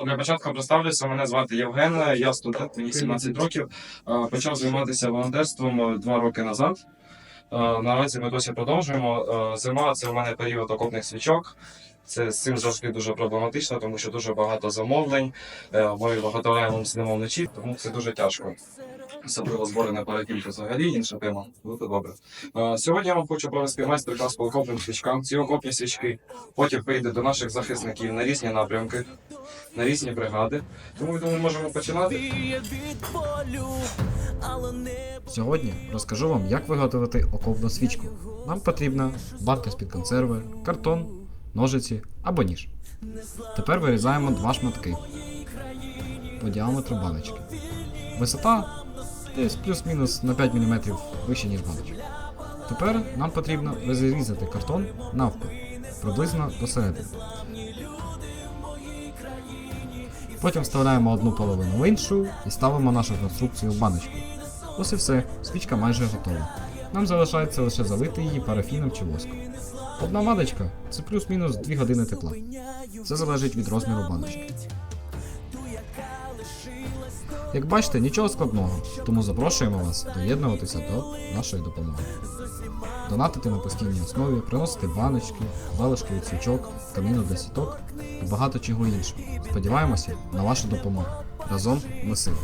Для початку представлюся, мене звати Євген, я студент, мені 17 років. Е, Почав займатися волонтерством е, два роки назад. Е, Наразі ми досі продовжуємо. Зима це у мене період окопних свічок. Це з цим завжди дуже проблематично, тому що дуже багато замовлень. Ми виготовляємо сидимо вночі, тому це дуже тяжко. Особливо збори на парадільки взагалі, інша тема. Буде добре. Е, Сьогодні я вам хочу провести майстер-клас по окопним свічкам. Ці окопні свічки потім прийде до наших захисників на різні напрямки, на різні бригади. Тому я можемо починати. Сьогодні розкажу вам, як виготовити окопну свічку. Нам потрібна банка з-під консерви, картон, ножиці або ніж. Тепер вирізаємо два шматки по діаметру баночки. Висота десь плюс-мінус на 5 мм вище, ніж баночка. Тепер нам потрібно розрізати картон навпіл, приблизно до середини. Потім вставляємо одну половину в іншу і ставимо нашу конструкцію в баночку. Ось і все, свічка майже готова. Нам залишається лише залити її парафіном чи воском. Одна баночка це плюс-мінус 2 години тепла. Це залежить від розміру баночки. Як бачите, нічого складного, тому запрошуємо вас доєднуватися до нашої допомоги. Донатити на постійній основі, приносити баночки, залишки від свічок, тканину для сіток і багато чого іншого. Сподіваємося на вашу допомогу. Разом ми сила.